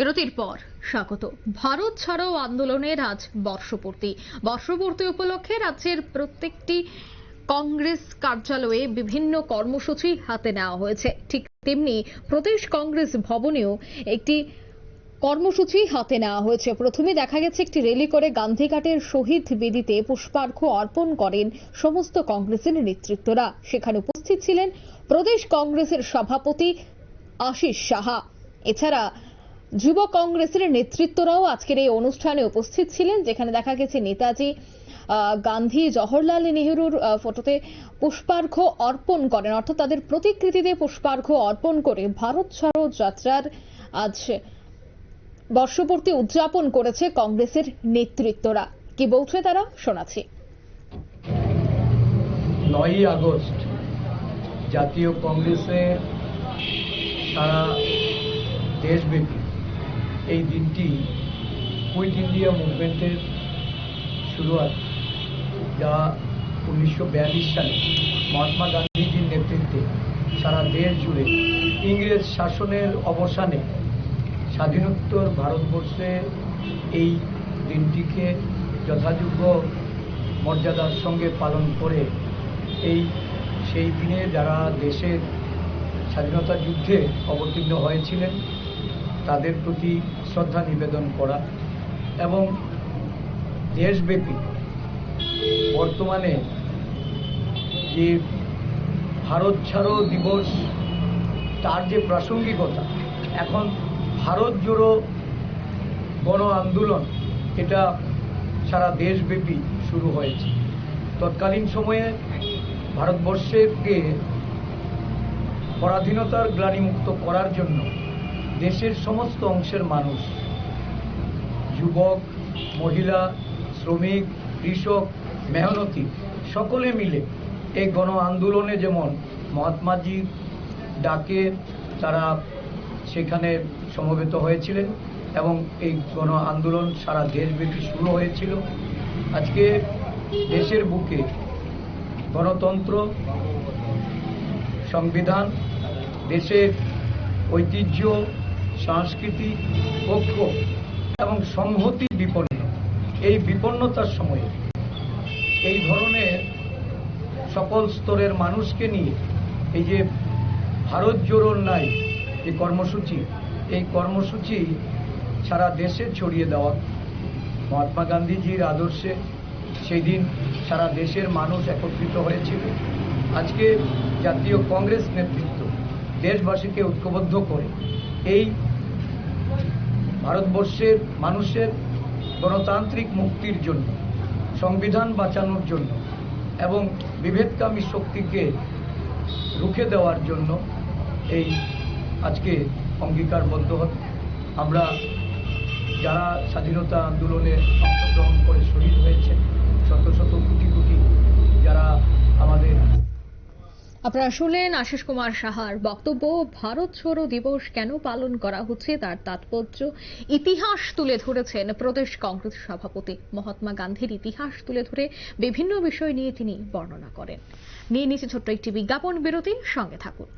বিরতির পর স্বাগত। ভারত ছাড়াও আন্দোলনের আজ বর্ষপূর্তি। বর্ষপূর্তি উপলক্ষে রাজ্যের প্রত্যেকটি কংগ্রেস কার্যালয়ে বিভিন্ন কর্মসূচি হাতে নেওয়া হয়েছে। ঠিক তেমনি প্রদেশ কংগ্রেস ভবনেও একটি কর্মসূচি হাতে নেওয়া হয়েছে। প্রথমে দেখা গেছে একটি র্যালি করে গান্ধীঘাটের শহীদ বেদিতে পুষ্পার্ঘ্য অর্পণ করেন সমস্ত কংগ্রেসের নেতৃত্বরা। সেখানে উপস্থিত ছিলেন প্রদেশ কংগ্রেসের সভাপতি আশিস সাহা। এছাড়া যুব কংগ্রেসের নেতৃত্বরাও আজকের এই অনুষ্ঠানে উপস্থিত ছিলেন, যেখানে দেখা গেছে নেতাজি গান্ধী, জওহরলাল নেহরুর ফটোতে পুষ্পার্ঘ্য অর্পণ করেন। অর্থাৎ তাদের প্রতিকৃতিতে পুষ্পার্ঘ্য অর্পণ করে ভারত ছাড়ো যাত্রার আজ বর্ষপূর্তি উদযাপন করেছে কংগ্রেসের নেতৃত্বরা। কি বলছে তারা? শোনাচ্ছি। নয়ই আগস্ট জাতীয় কংগ্রেসের সারা দেশব্যাপী এই দিনটি কুইট ইন্ডিয়া মুভমেন্টের শুরুয়াত, যা উনিশশো বিয়াল্লিশ সালে মহাত্মা গান্ধীজির নেতৃত্বে সারা দেশ জুড়ে ইংরেজ শাসনের অবসানে স্বাধীনোত্তর ভারতবর্ষে এই দিনটিকে যথাযোগ্য মর্যাদার সঙ্গে পালন করে এই সেই দিনে যারা দেশের স্বাধীনতা যুদ্ধে অবতীর্ণ হয়েছিলেন তাদের প্রতি শ্রদ্ধা নিবেদন করা এবং দেশব্যাপী বর্তমানে যে ভারত ছাড়ো দিবস, তার যে প্রাসঙ্গিকতা, এখন ভারত জোড়ো গণ আন্দোলন, এটা সারা দেশব্যাপী শুরু হয়েছে। তৎকালীন সময়ে ভারতবর্ষকে পরাধীনতার গ্লানিমুক্ত করার জন্য দেশের সমস্ত অংশের মানুষ, যুবক, মহিলা, শ্রমিক, কৃষক, মেহনতি, সকলে মিলে এই গণ আন্দোলনে যেমন মহাত্মাজি ডাকে, তারা সেখানে সমবেত হয়েছিলেন এবং এই গণ আন্দোলন সারা দেশব্যাপী শুরু হয়েছিল। আজকে দেশের বুকে গণতন্ত্র, সংবিধান, দেশের ঐতিহ্য সংস্কৃতি, ঐক্য এবং সংহতি বিপন্ন। এই বিপন্নতার সময়ে এই ধরনের সকল স্তরের মানুষকে নিয়ে এই যে ভারত জোড়োর নাই যে কর্মসূচি, এই কর্মসূচি সারা দেশে ছড়িয়ে দেওয়া। মহাত্মা গান্ধীজির আদর্শে সেই দিন সারা দেশের মানুষ একত্রিত হয়েছিল। আজকে জাতীয় কংগ্রেস নেতৃত্ব দেশবাসীকে ঐক্যবদ্ধ করে এই ভারতবর্ষের মানুষের গণতান্ত্রিক মুক্তির জন্য, সংবিধান বাঁচানোর জন্য এবং বিভেদকামী শক্তিকে রুখে দেওয়ার জন্য এই আজকে অঙ্গীকারবদ্ধ হত আমরা যারা স্বাধীনতা আন্দোলনে অংশগ্রহণ করে শহীদ হয়েছে শত শত কোটি কোটি যারা আপনারা শুনলেন আশিস কুমার সাহার বক্তব্য, ভারত ছোড়ো দিবস কেন পালন করা হচ্ছে? তার তাৎপর্য, ইতিহাস তুলে ধরেছেন প্রদেশ কংগ্রেস সভাপতি মহাত্মা গান্ধীর ইতিহাস তুলে ধরে বিভিন্ন বিষয় নিয়ে তিনি বর্ণনা করেন। নিয়ে নিচে ছোট্ট একটি বিজ্ঞাপন বিরতি, সঙ্গে থাকুন।